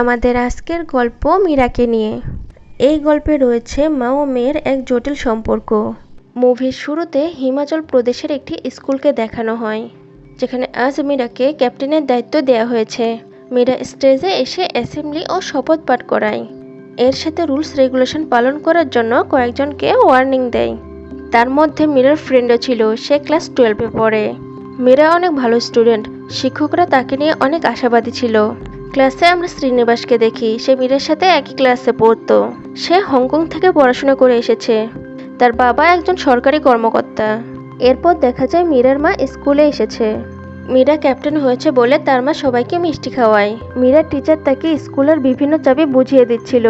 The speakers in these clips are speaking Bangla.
আমাদের আজকের গল্প মীরাকে নিয়ে। এই গল্পে রয়েছে মা ও মেয়ের এক জটিল সম্পর্ক। মুভির শুরুতে হিমাচল প্রদেশের একটি স্কুলকে দেখানো হয়, যেখানে আজ মীরাকে ক্যাপ্টেনের দায়িত্ব দেওয়া হয়েছে। মীরা স্টেজে এসে অ্যাসেম্বলি ও শপথ পাঠ করায়। এর সাথে রুলস রেগুলেশন পালন করার জন্য কয়েকজনকে ওয়ার্নিং দেয়। তার মধ্যে মীরার ফ্রেন্ডও ছিল, সে ক্লাস টুয়েলভে পড়ে। মীরা অনেক ভালো স্টুডেন্ট, শিক্ষকরা তাকে নিয়ে অনেক আশাবাদী ছিল। ক্লাসে আমরা শ্রীনিবাসকে দেখি। সে মীরের সাথে একই ক্লাসে পড়তো। সে হংকং থেকে পড়াশোনা করে এসেছে। তার বাবা একজন সরকারি কর্মকর্তা। এরপর দেখা যায় মীরার মা স্কুলে এসেছে। মীরা ক্যাপ্টেন হয়েছে বলে তার মা সবাইকে মিষ্টি খাওয়ায়। মীরার টিচার তাকে স্কুলের বিভিন্ন চাবি বুঝিয়ে দিচ্ছিল।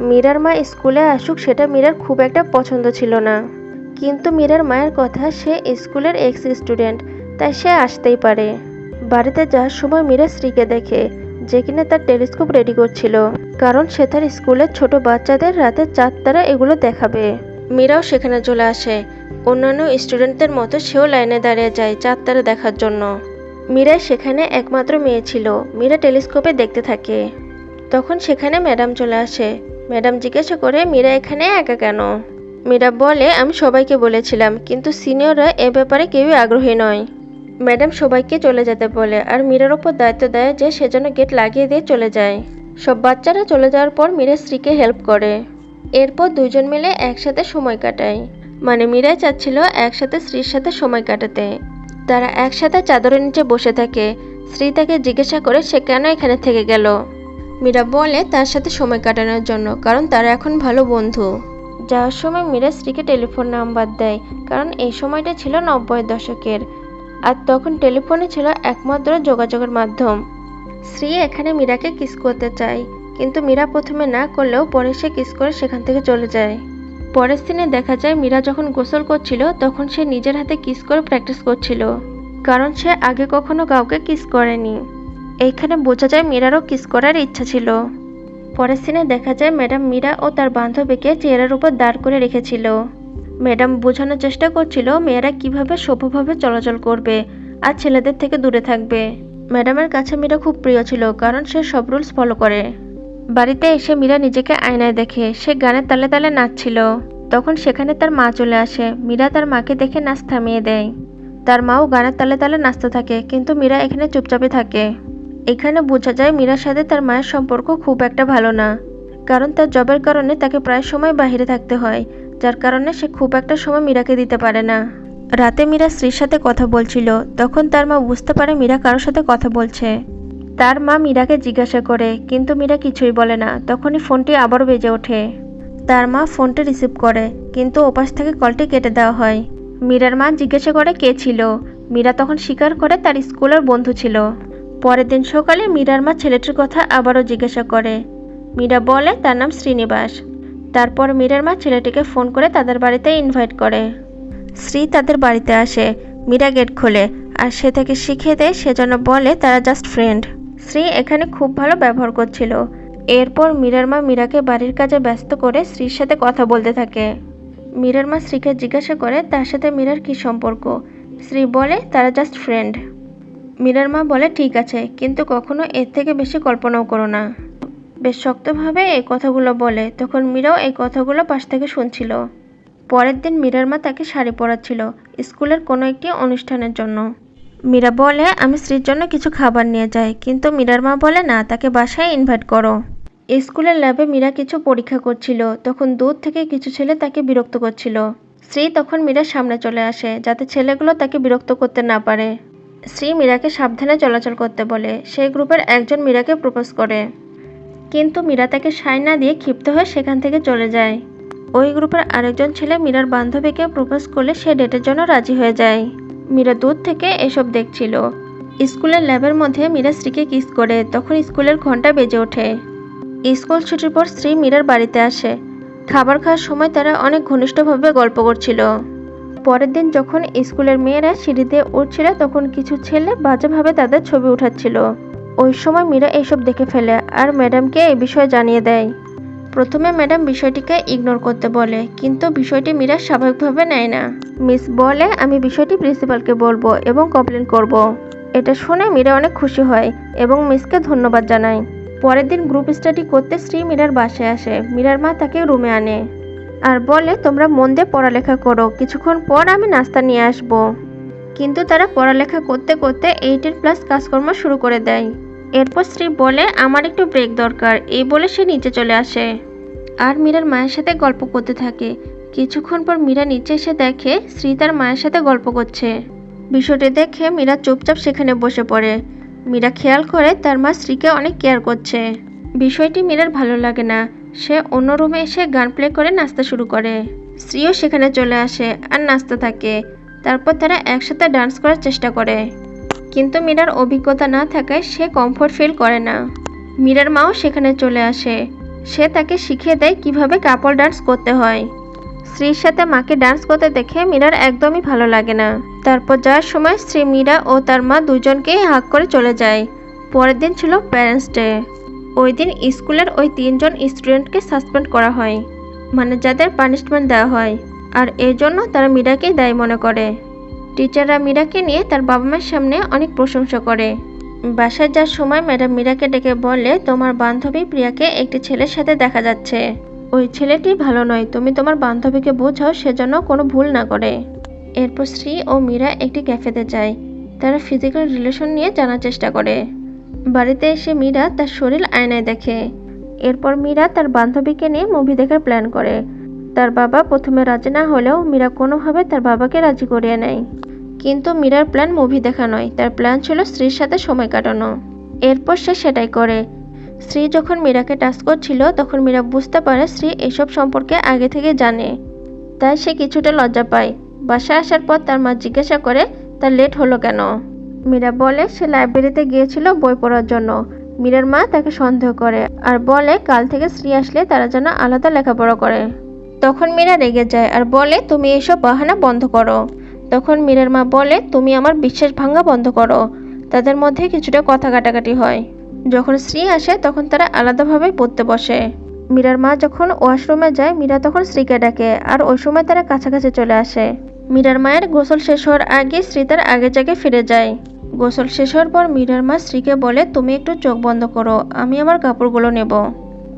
মীরার মা স্কুলে আসুক সেটা মীরার খুব একটা পছন্দ ছিল না। কিন্তু মীরার মায়ের কথা, সে স্কুলের এক্স স্টুডেন্ট তাই সে আসতেই পারে। বাড়িতে যাওয়ার সময় মীরা স্ত্রীকে দেখে। যে কিনা তার টেলিস্কোপ রেডি করছিল। কারণ সে তার স্কুলের ছোট বাচ্চাদের রাতে চাঁদ তারা এগুলো দেখাবে। মীরাও সেখানে চলে আসে। অন্যান্য স্টুডেন্টদের মতো সেও লাইনে দাঁড়িয়ে যায় চাঁদ তারা দেখার জন্য। মীরা সেখানে একমাত্র মেয়ে ছিল। মীরা টেলিস্কোপে দেখতে থাকে। তখন সেখানে ম্যাডাম চলে আসে। ম্যাডাম জিজ্ঞাসা করে, মীরা এখানে একা কেন? মীরা বলে, আমি সবাইকে বলেছিলাম, কিন্তু সিনিয়ররা এ ব্যাপারে কেউই আগ্রহী নয়। ম্যাডাম সবাইকে চলে যেতে বলে আর মীরার ওপর দায়িত্ব দেয় যে সে যেন গেট লাগিয়ে দিয়ে চলে যায়। সব বাচ্চারা চলে যাওয়ার পর মীরা স্ত্রীকে হেল্প করে। এরপর দুজন মিলে একসাথে সময় কাটায়। মানে মীরাই চাচ্ছিল একসাথে স্ত্রীর সাথে সময় কাটাতে। তারা একসাথে চাদরের নিচে বসে থাকে। স্ত্রী তাকে জিজ্ঞাসা করে সে কেন এখানে থেকে গেল? মীরা বলে তার সাথে সময় কাটানোর জন্য, কারণ তারা এখন ভালো বন্ধু। যাওয়ার সময় মীরা স্ত্রীকে টেলিফোন নাম্বার দেয়, কারণ এই সময়টা ছিল নব্বই দশকের। আর তখন টেলিফোনে ছিল একমাত্র যোগাযোগের মাধ্যম। শ্রী এখানে মীরাকে কিস করতে চায়, কিন্তু মীরা প্রথমে না করলেও পরে সে কিস করে সেখান থেকে চলে যায়। পরের দিনে দেখা যায় মীরা যখন গোসল করছিল, তখন সে নিজের হাতে কিস করে প্র্যাকটিস করছিল, কারণ সে আগে কখনো কাউকে কিস করেনি। এইখানে বোঝা যায় মীরারও কিস করার ইচ্ছা ছিল। পরের সিনে দেখা যায় ম্যাডাম মীরা ও তার বান্ধবীকে চেয়ারের উপর দাঁড় করে রেখেছিল। ম্যাডাম বোঝানোর চেষ্টা করছিল মেয়েরা কীভাবে সভ্যভাবে চলাচল করবে আর ছেলেদের থেকে দূরে থাকবে। ম্যাডামের কাছে মীরা খুব প্রিয় ছিল, কারণ সে সব রুলস ফলো করে। বাড়িতে এসে মীরা নিজেকে আয়নায় দেখে, সে গানের তালে তালে নাচছিল। তখন সেখানে তার মা চলে আসে। মীরা তার মাকে দেখে নাচ থামিয়ে দেয়। তার মাও গানের তালে তালে নাচতে থাকে, কিন্তু মীরা এখানে চুপচাপে থাকে। এখানে বোঝা যায় মীরার সাথে তার মায়ের সম্পর্ক খুব একটা ভালো না, কারণ তার জবের কারণে তাকে প্রায় সময় বাইরে থাকতে হয়। যার কারণে সে খুব একটা সময় মীরাকে দিতে পারে না। রাতে মীরা স্ত্রীর সাথে কথা বলছিল। তখন তার মা বুঝতে পারে মীরা কারোর সাথে কথা বলছে। তার মা মীরাকে জিজ্ঞাসা করে, কিন্তু মীরা কিছুই বলে না। তখনই ফোনটি আবারও বেজে ওঠে। তার মা ফোনটি রিসিভ করে, কিন্তু ওপাশ থেকে কলটি কেটে দেওয়া হয়। মীরার মা জিজ্ঞাসা করে কে ছিল। মীরা তখন স্বীকার করে তার স্কুলের বন্ধু ছিল। পরের দিন সকালে মীরার মা ছেলেটির কথা আবারও জিজ্ঞাসা করে। মীরা বলে, তার নাম শ্রীনিবাস। তারপর মীরার মা ছেলেটিকে ফোন করে তাদের বাড়িতে ইনভাইট করে। শ্রী তাদের বাড়িতে আসে, মীরা গেট খোলে আর সে তাকে শিখিয়ে দেয় সেজন্য বলে তারা জাস্ট ফ্রেন্ড শ্রী এখানে খুব ভালো ব্যবহার করছিল। এরপর মীরার মা মীরাকে বাড়ির কাজে ব্যস্ত করে শ্রীর সাথে কথা বলতে থাকে। মীরার মা শ্রীকে জিজ্ঞাসা করে, তার সাথে মীরার কী সম্পর্ক? শ্রী বলে, তারা জাস্ট ফ্রেন্ড মীরার মা বলে, ঠিক আছে, কিন্তু কখনো এর থেকে বেশি কল্পনাও করো না। বেশ শক্তভাবে এই কথাগুলো বলে, তখন মীরাও এই কথাগুলো পাশ থেকে শুনছিল। পরের দিন মীরার মা তাকে শাড়ি পরাচ্ছিল, স্কুলের কোনো একটি অনুষ্ঠানের জন্য। মীরা বলে, আমি স্ত্রীর জন্য কিছু খাবার নিয়ে যাই। কিন্তু মীরার মা বলে, না, তাকে বাসায় ইনভাইট করো। স্কুলের ল্যাবে মীরা কিছু পরীক্ষা করছিল, তখন দূর থেকে কিছু ছেলে তাকে বিরক্ত করছিল। শ্রী তখন মীরার সামনে চলে আসে, যাতে ছেলেগুলো তাকে বিরক্ত করতে না পারে। শ্রী মীরাকে সাবধানে চলাচল করতে বলে সেই গ্রুপের একজন মীরাকে প্রপোজ করে। কিন্তু মীরা তাকে সায় না দিয়ে ক্ষিপ্ত হয়ে সেখান থেকে চলে যায়। ওই গ্রুপের আরেকজন ছেলে মীরার বান্ধবীকে প্রপোজ করলে সে ডেটের জন্য রাজি হয়ে যায়। মীরা দূর থেকে এসব দেখছিল। স্কুলের ল্যাবের মধ্যে মীরা স্ত্রীকে কিস করে, তখন স্কুলের ঘণ্টা বেজে ওঠে। স্কুল ছুটির পর স্ত্রী মীরার বাড়িতে আসে। খাবার খাওয়ার সময় তারা অনেক ঘনিষ্ঠভাবে গল্প করছিল। পরের দিন যখন স্কুলের মেয়েরা সিঁড়ি দিয়ে উঠছিল, তখন কিছু ছেলে বাজেভাবে তাদের ছবি উঠাচ্ছিল। ওই সময় মীরা এইসব দেখে ফেলে আর ম্যাডামকে এই বিষয়ে জানিয়ে দেয়। প্রথমে ম্যাডাম বিষয়টিকে ইগনোর করতে বলে, কিন্তু বিষয়টি মীরা স্বাভাবিকভাবে নেয় না। মিস বলে, আমি বিষয়টি প্রিন্সিপালকে বলব এবং কমপ্লেন করব। এটা শুনে মীরা অনেক খুশি হয় এবং মিসকে ধন্যবাদ জানায়। পরের দিন গ্রুপ স্টাডি করতে শ্রী মীরার বাসায় আসে। মীরার মা তাকে রুমে আনে। আর বলে, তোমরা মন দিয়ে পড়ালেখা করো। কিছুক্ষণ পর আমি নাস্তা নিয়ে আসব। কিন্তু তারা পড়ালেখা করতে করতে এইটের প্লাস কাজকর্ম শুরু করে দেয়। এরপর শ্রী বলে, আমার একটু ব্রেক দরকার। এই বলে সে নিচে চলে আসে। আর মীরার মায়ের সাথে গল্প করতে থাকে। কিছুক্ষণ পর মীরা নিচে এসে দেখে শ্রী তার মায়ের সাথে গল্প করছে। বিষয়টি দেখে মীরা চুপচাপ সেখানে বসে পড়ে। মীরা খেয়াল করে তার মা শ্রীকে অনেক কেয়ার করছে। বিষয়টি মীরার ভালো লাগে না। সে অন্য রুমে এসে গান প্লে করে নাচতে শুরু করে। শ্রীও সেখানে চলে আসে আর নাচতে থাকে। তারপর তারা একসাথে ডান্স করার চেষ্টা করে। কিন্তু মীরার অভিজ্ঞতা না থাকায় সে কমফোর্ট ফিল করে না। মীরার মাও সেখানে চলে আসে। সে তাকে শিখিয়ে দেয় কীভাবে কাপল ডান্স করতে হয়। স্ত্রীর সাথে মাকে ডান্স করতে দেখে মীরার একদমই ভালো লাগে না। তারপর যাওয়ার সময় স্ত্রী মীরা ও তার মা দুজনকেই হাক করে চলে যায়। পরের দিন ছিল প্যারেন্টস ডে ওই দিন স্কুলের ওই তিনজন স্টুডেন্টকে সাসপেন্ড করা হয়। মানে যাদের পানিশমেন্ট দেওয়া হয়। আর এই জন্য তারা মীরাকেই দায়ী মনে করে। টিচাররা মীরাকে নিয়ে তার বাবা মায়ের সামনে অনেক প্রশংসা করে। বাসায় যাওয়ার সময় ম্যাডাম মীরাকে ডেকে বলে তোমার বান্ধবী প্রিয়াকে একটি ছেলের সাথে দেখা যাচ্ছে। ওই ছেলেটি ভালো নয়, তুমি তোমার বান্ধবীকে বোঝাও সেজন্য কোনো ভুল না করে। এরপর শ্রী ও মীরা একটি ক্যাফেতে যায়। তারা ফিজিক্যাল রিলেশন নিয়ে জানার চেষ্টা করে। বাড়িতে এসে মীরা তার শরীর আয়নায় দেখে। এরপর মীরা তার বান্ধবীকে নিয়ে মুভি দেখার প্ল্যান করে। তার বাবা প্রথমে রাজি না হলেও মীরা কোনোভাবে তার বাবাকে রাজি করিয়ে নেয়। কিন্তু মীরার প্ল্যান মুভি দেখা নয়। তার প্ল্যান ছিল স্ত্রীর সাথে সময় কাটানো। এরপর সে সেটাই করে। স্ত্রী যখন মীরাকে টাচ করছিল, তখন মীরা বুঝতে পারে স্ত্রী এসব সম্পর্কে আগে থেকে জানে। তাই সে কিছুটা লজ্জা পায়। বাসায় আসার পর তার মা জিজ্ঞাসা করে, তার লেট হলো কেন? মীরা বলে, সে লাইব্রেরিতে গিয়েছিল বই পড়ার জন্য। মীরার মা তাকে সন্দেহ করে। আর বলে, কাল থেকে স্ত্রী আসলে তারা যেন আলাদা লেখাপড়া করে। তখন মীরা রেগে যায় আর বলে, তুমি এসব বাহানা বন্ধ করো। তখন মীরার মা বলে, তুমি আমার বিশ্বাস ভাঙা বন্ধ করো। তাদের মধ্যে কিছুটা কথা কাটাকাটি হয়। যখন স্ত্রী আসে, তখন তারা আলাদাভাবে পড়তে বসে। মীরার মা যখন ওয়াশরুমে যায়, মীরা তখন স্ত্রীকে ডাকে আর ওই সময় তারা কাছাকাছি চলে আসে। মীরার মায়ের গোসল শেষ হওয়ার আগে স্ত্রী তার আগে জাগে ফিরে যায়। গোসল শেষ হওয়ার পর মীরার মা শ্রীকে বলে, তুমি একটু চোখ বন্ধ করো, আমি আমার কাপড়গুলো নেব।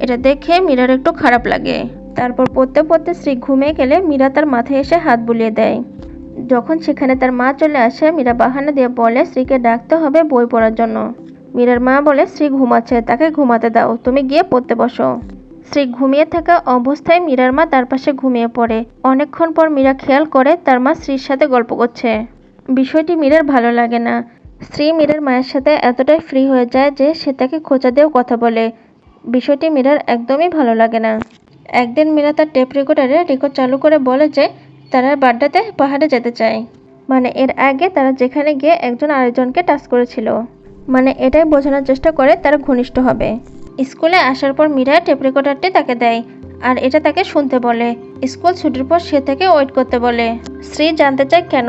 এটা দেখে মীরার একটু খারাপ লাগে। তারপর পড়তে পড়তে স্ত্রী ঘুমিয়ে গেলে মীরা তার মাথায় এসে হাত বুলিয়ে দেয়। যখন সেখানে তার মা চলে আসে, মীরা বাহানা দিয়ে বলে স্ত্রীকে ডাকতে হবে বই পড়ার জন্য। মীরার মা বলে স্ত্রী ঘুমাচ্ছে, তাকে ঘুমাতে দাও, তুমি গিয়ে পড়তে বসো। স্ত্রী ঘুমিয়ে থাকা অবস্থায় মীরার মা তার পাশে ঘুমিয়ে পড়ে। অনেকক্ষণ পর মীরা খেয়াল করে তার মা স্ত্রীর সাথে গল্প করছে। বিষয়টি মীরার ভালো লাগে না। স্ত্রী মীরার মায়ের সাথে এতটাই ফ্রি হয়ে যায় যে সে তাকে খোঁচা দিয়েও কথা বলে। বিষয়টি মীরার একদমই ভালো লাগে না। একদিন মীরা তার টেপ রেকর্ডারে রেকর্ড চালু করে বলে যে, তারা বার্থডেতে পাহাড়ে যেতে চায়। মানে এর আগে তারা যেখানে গিয়ে একজন আরেকজনকে টাচ করেছিল। মানে এটাই বোঝানোর চেষ্টা করে তারা ঘনিষ্ঠ হবে। স্কুলে আসার পর মীরা টেপ রেকর্ডারটি তাকে দেয় আর এটা তাকে শুনতে বলে। স্কুল ছুটির পর সে থেকে ওয়েট করতে বলে। শ্রী জানতে চায় কেন?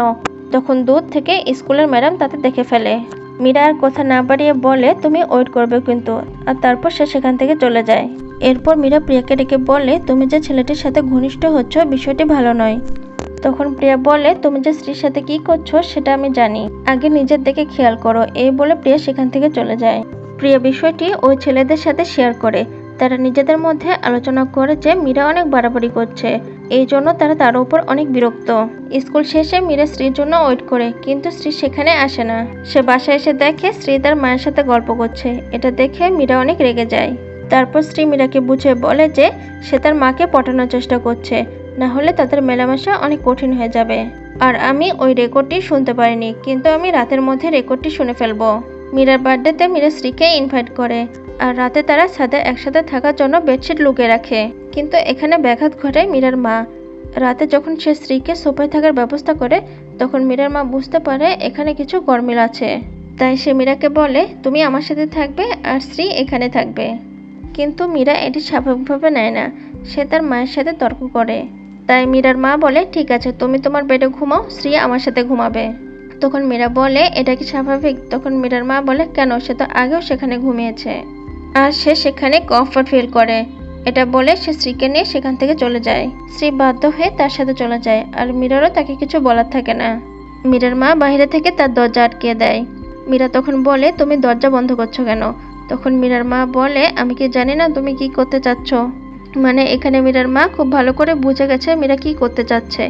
তখন দূর থেকে স্কুলের ম্যাডাম তাতে দেখে ফেলে। মীরা আর কথা না বাড়িয়ে বলে, তুমি ওয়েট করবে কিন্তু। আর তারপর সে সেখান থেকে চলে যায়। এরপর মীরা প্রিয়াকে ডেকে বলে, তুমি যে ছেলেটির সাথে ঘনিষ্ঠ হচ্ছ, বিষয়টি ভালো নয়। তখন প্রিয়া বলে, তুমি যে স্ত্রীর সাথে কি করছ, সেটা আমি জানি। আগে নিজের দিকে খেয়াল করো। এই বলে প্রিয়া সেখান থেকে চলে যায়। প্রিয়া বিষয়টি ওই ছেলেদের সাথে শেয়ার করে। তারা নিজেদের মধ্যে আলোচনা করে যে মীরা অনেক বাড়াবাড়ি করছে। এই জন্য তারা তার উপর অনেক বিরক্ত। স্কুল শেষে মীরা স্ত্রীর জন্য ওয়েট করে, কিন্তু স্ত্রী সেখানে আসে না। সে বাসায় এসে দেখে স্ত্রী তার মায়ের সাথে গল্প করছে। এটা দেখে মীরা অনেক রেগে যায়। তারপর স্ত্রী মীরাকে বুঝে বলে যে সে তার মাকে পটানোর চেষ্টা করছে, না হলে তাদের মেলামেশা অনেক কঠিন হয়ে যাবে। আর আমি ওই রেকর্ডটি শুনতে পারিনি, কিন্তু আমি রাতের মধ্যে রেকর্ডটি শুনে ফেলব। মীরার বার্থডেতে মীরা স্ত্রীকে ইনভাইট করে, আর রাতে তারা ছাদে একসাথে থাকার জন্য বেডশিট লুকিয়ে রাখে। কিন্তু এখানে ব্যাঘাত ঘটায় মীরার মা। রাতে যখন সে স্ত্রীকে সোফায় থাকার ব্যবস্থা করে, তখন মীরার মা বুঝতে পারে এখানে কিছু গরমিল আছে। তাই সে মীরাকে বলে, তুমি আমার সাথে থাকবে আর স্ত্রী এখানে থাকবে। কিন্তু মীরা এটি স্বাভাবিকভাবে নেয় না। সে তার মায়ের সাথে তর্ক করে। তাই মীরার মা বলে, ঠিক আছে, তুমি তোমার বেডে ঘুমাও, শ্রী আমার সাথে ঘুমাবে। তখন মীরা বলে, এটা কি স্বাভাবিক? তখন মীরার মা বলে, কেন, সে তো আগেও সেখানে ঘুমিয়েছে। আর সে সেখানে কমফর্ট ফিল করে। এটা বলে সে শ্রীকে নিয়ে সেখান থেকে চলে যায়। শ্রী বাধ্য হয়ে তার সাথে চলে যায়, আর মীরারও তাকে কিছু বলার থাকে না। মীরার মা বাইরে থেকে তার দরজা আটকে দেয়। মীরা তখন বলে, তুমি দরজা বন্ধ করছ কেন? তখন মীরার মা বলে, আমি কি জানি না তুমি কি করতে চাচ্ছ? মানে এখানে মীরার মা খুব ভালো করে বুঝে গেছে মীরা কি করতে চাচ্ছে,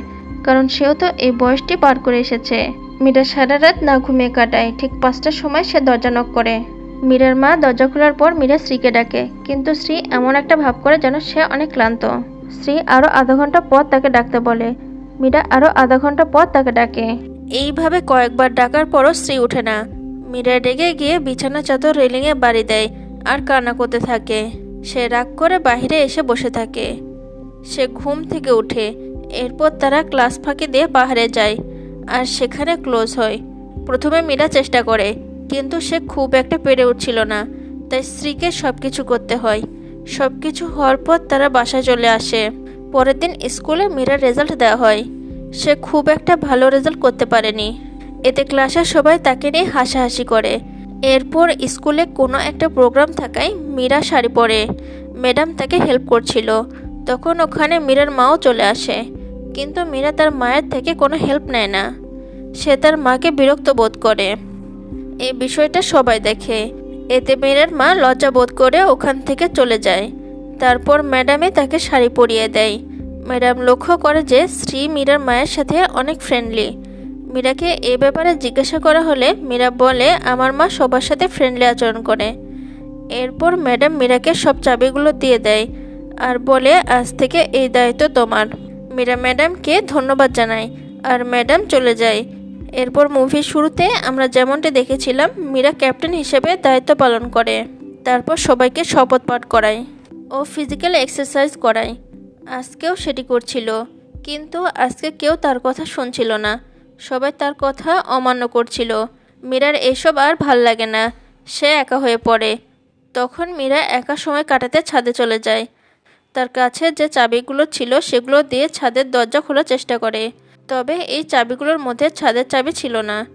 কারণ সেও তো এই বয়সটি পার করে এসেছে। মীরা সারা রাত না ঘুমিয়ে কাটায়, ঠিক পাঁচটার সময় সে দরজা নক করে। মীরার মা দরজা খোলার পর মীরা শ্রীকে ডাকে, কিন্তু শ্রী এমন একটা ভাব করে যেন সে অনেক ক্লান্ত। স্ত্রী আরও আধা ঘণ্টা পর তাকে ডাকতে বলে, মীরা আরও আধা ঘণ্টা পর তাকে ডাকে। এইভাবে কয়েকবার ডাকার পরও শ্রী ওঠে না। মীরা রেগে গিয়ে বিছানা চাদর রেলিংয়ে বাড়ি দেয় আর কান্না করতে থাকে। সে রাগ করে বাইরে এসে বসে থাকে। সে ঘুম থেকে উঠে। এরপর তারা ক্লাস ফাঁকি দিয়ে বাহারে যায় আর সেখানে ক্লোজ হয়। প্রথমে মীরা চেষ্টা করে, কিন্তু সে খুব একটা পেরে উঠছিল না। তাই স্ত্রীকে সব কিছু করতে হয়। সব কিছু হওয়ার পর তারা বাসায় চলে আসে। পরের দিন স্কুলে মীরার রেজাল্ট দেওয়া হয়। সে খুব একটা ভালো রেজাল্ট করতে পারেনি। এতে ক্লাসের সবাই তাকে নিয়ে হাসাহাসি করে। এরপর স্কুলে কোনো একটা প্রোগ্রাম থাকায় মীরা শাড়ি পরে। ম্যাডাম তাকে হেল্প করছিল। তখন ওখানে মীরার মাও চলে আসে। কিন্তু মীরা তার মায়ের থেকে কোনো হেল্প নেয় না। সে তার মাকে বিরক্ত বোধ করে। এই বিষয়টা সবাই দেখে। এতে মীরার মা লজ্জা বোধ করে ওখান থেকে চলে যায়। তারপর ম্যাডামে তাকে শাড়ি পরিয়ে দেয়। ম্যাডাম লক্ষ্য করে যে শ্রী মীরার মায়ের সাথে অনেক ফ্রেন্ডলি মীরাকে এ ব্যাপারে জিজ্ঞাসা করা হলে মীরা বলে, আমার মা সবার সাথে ফ্রেন্ডলি আচরণ করে। এরপর ম্যাডাম মীরাকে সব চাবিগুলো দিয়ে দেয় আর বলে, আজ থেকে এই দায়িত্ব তোমার। মীরা ম্যাডামকে ধন্যবাদ জানায় আর ম্যাডাম চলে যায়। এরপর মুভির শুরুতে আমরা যেমনটি দেখেছিলাম, মীরা ক্যাপ্টেন হিসেবে দায়িত্ব পালন করে। তারপর সবাইকে শপথ পাঠ করায় ও ফিজিক্যাল এক্সারসাইজ করায়। আজকেও সেটি করছিল, কিন্তু আজকে কেউ তার কথা শুনছিল না। সবাই তার কথা অমান্য করছিল। মীরার এসব আর ভালো লাগে না। সে একা হয়ে পড়ে। তখন মীরা একা সময় কাটাতে ছাদে চলে যায়। তার কাছে যে চাবিগুলো ছিল সেগুলো দিয়ে ছাদের দরজা খোলার চেষ্টা করে। তবে এই চাবিগুলোর মধ্যে ছাদের চাবি ছিল না।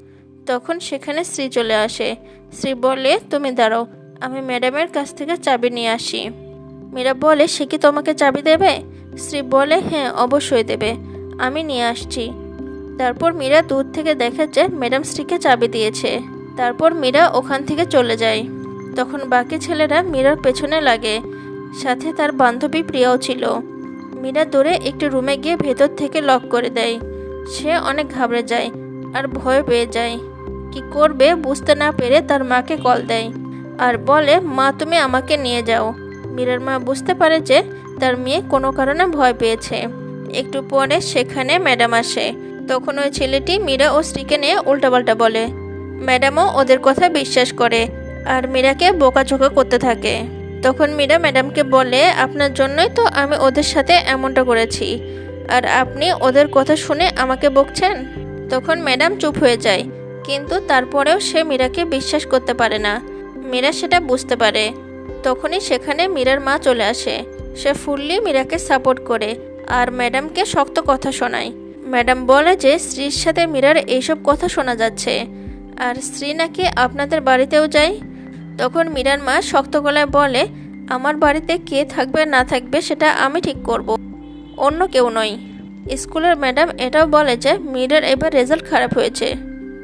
তখন সেখানে শ্রী চলে আসে। শ্রী বলে, তুমি দাঁড়াও, আমি ম্যাডামের কাছ থেকে চাবি নিয়ে আসি। মীরা বলে, সে কি তোমাকে চাবি দেবে? শ্রী বলে হ্যাঁ অবশ্যই দেবে। আমি নিয়ে আসছি। তারপর মীরা দূর থেকে দেখে যে ম্যাডাম স্ত্রীকে চাবি দিয়েছে। তারপর মীরা ওখান থেকে চলে যায়। তখন বাকি ছেলেরা মীরার পেছনে লাগে। সাথে তার বান্ধবী প্রিয়াও ছিল। মীরা দৌড়ে একটি রুমে গিয়ে ভেতর থেকে লক করে দেয়। সে অনেক ঘাবড়ে যায় আর ভয় পেয়ে যায়। কি করবে বুঝতে না পেরে তার মাকে কল দেয়। আর বলে, মা, তুমি আমাকে নিয়ে যাও। মীরার মা বুঝতে পারে যে তার মেয়ে কোনো কারণে ভয় পেয়েছে। একটু পরে সেখানে ম্যাডাম আসে। তখন ওই ছেলেটি মীরা ও স্ত্রীকে নিয়ে উল্টাপাল্টা বলে, ম্যাডামও ওদের কথা বিশ্বাস করে আর মীরাকে বোকাঝোকা করতে থাকে। তখন মীরা ম্যাডামকে বলে, আপনার জন্যই তো আমি ওদের সাথে এমনটা করেছি আর আপনি ওদের কথা শুনে আমাকে বকছেন? তখন ম্যাডাম চুপ হয়ে যায়, কিন্তু তারপরেও সে মীরাকে বিশ্বাস করতে পারে না। মীরা সেটা বুঝতে পারে। তখনই সেখানে মীরার মা চলে আসে। সে ফুললি মীরাকে সাপোর্ট করে আর ম্যাডামকে শক্ত কথা শোনায়। ম্যাডাম বলে যে স্ত্রীর সাথে মীরার এইসব কথা শোনা যাচ্ছে। আর স্ত্রী নাকি আপনাদের বাড়িতেও যায়? তখন মীরার মা শক্ত গলায় বলে, আমার বাড়িতে কে থাকবে, না থাকবে সেটা আমি ঠিক করব। অন্য কেউ নয় স্কুলের ম্যাডাম এটাও বলে যে মীরার এবার রেজাল্ট খারাপ হয়েছে।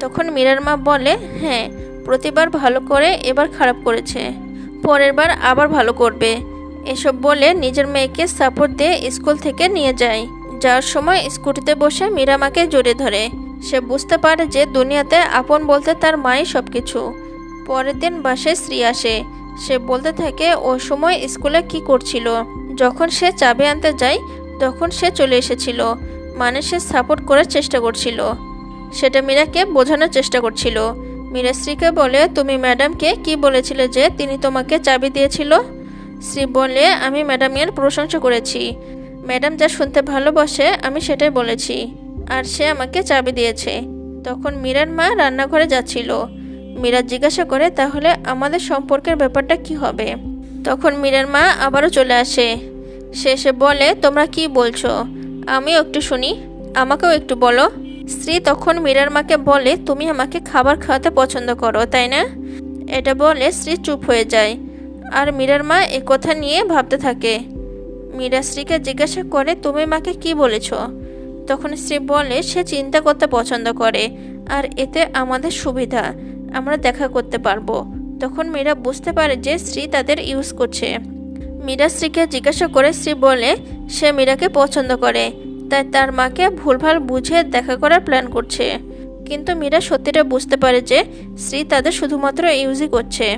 তখন মীরার মা বলে হ্যাঁ প্রতিবার ভালো করে এবার খারাপ করেছে। পরের বার আবার ভালো করবে। এসব বলে নিজের মেয়েকে সাপোর্ট দিয়ে স্কুল থেকে নিয়ে যায়। যাওয়ার সময় স্কুটিতে বসে মীরা মাকে জড়িয়ে ধরে। সে বুঝতে পারে যে দুনিয়াতে আপন বলতে তার মাই সব কিছু পরের দিন বাসায় স্ত্রী আসে। সে বলতে থাকে, ও সময় স্কুলে কি করছিল? যখন সে চাবি আনতে যায়, তখন সে চলে এসেছিল। মানে সে সাপোর্ট করার চেষ্টা করছিল। সেটা মীরাকে বোঝানোর চেষ্টা করছিল। মীরা শ্রীকে বলে, তুমি ম্যাডামকে কি বলেছিলে যে তিনি তোমাকে চাবি দিয়েছিল? শ্রী বলে, আমি ম্যাডামের প্রশংসা করেছি। ম্যাডাম যা শুনতে ভালোবাসে, আমি সেটাই বলেছি। আর সে আমাকে চাবি দিয়েছে। তখন মীরার মা রান্নাঘরে যাচ্ছিল। মীরা জিজ্ঞাসা করে, তাহলে আমাদের সম্পর্কের ব্যাপারটা কি হবে? তখন মীরার মা আবারও চলে আসে। সে এসে বলে, তোমরা কি বলছো? আমিও একটু শুনি। আমাকেও একটু বলো। স্ত্রী তখন মীরার মাকে বলে, তুমি আমাকে খাবার খাওয়াতে পছন্দ করো, তাই না? এটা বলে স্ত্রী চুপ হয়ে যায়। আর মীরার মা এ কথা নিয়ে ভাবতে থাকে। মীরা স্ত্রীকে জিজ্ঞাসা করে, তুমি মাকে কি বলেছ? তখন শ্রী বলে, সে চিন্তা করতে পছন্দ করে, আর এতে আমাদের সুবিধা, আমরা দেখা করতে পারব। তখন মীরা বুঝতে পারে যে শ্রী তাদের ইউজ করছে। মীরা স্ত্রীকে জিজ্ঞাসা করে শ্রী বলে, সে মীরাকে পছন্দ করে, তাই তার মাকে ভুলভাল বুঝে দেখা করার প্ল্যান করছে। কিন্তু মীরা সত্যিটা বুঝতে পারে যে শ্রী তাদের শুধুমাত্র ইউজই করছে।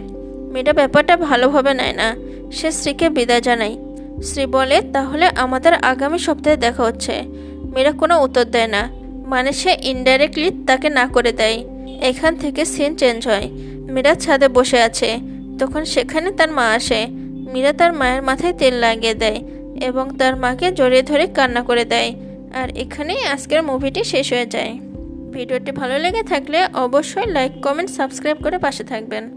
মীরা ব্যাপারটা ভালোভাবে নেয় না। সে স্ত্রীকে বিদায় জানায়। স্ত্রী বলে, তাহলে আমাদের আগামী সপ্তাহে দেখা হচ্ছে। মীরা কোনো উত্তর দেয় না। মানে সে ইনডাইরেক্টলি তাকে না করে দেয়। এখান থেকে সিন চেঞ্জ হয়। মীরা ছাদে বসে আছে। তখন সেখানে তার মা আসে। মীরা তার মায়ের মাথায় তেল লাগিয়ে দেয় এবং তার মাকে জড়িয়ে ধরে কান্না করে দেয়। আর এখানেই আজকের মুভিটি শেষ হয়ে যায়। ভিডিওটি ভালো লেগে থাকলে অবশ্যই লাইক কমেন্ট সাবস্ক্রাইব করে পাশে থাকবেন।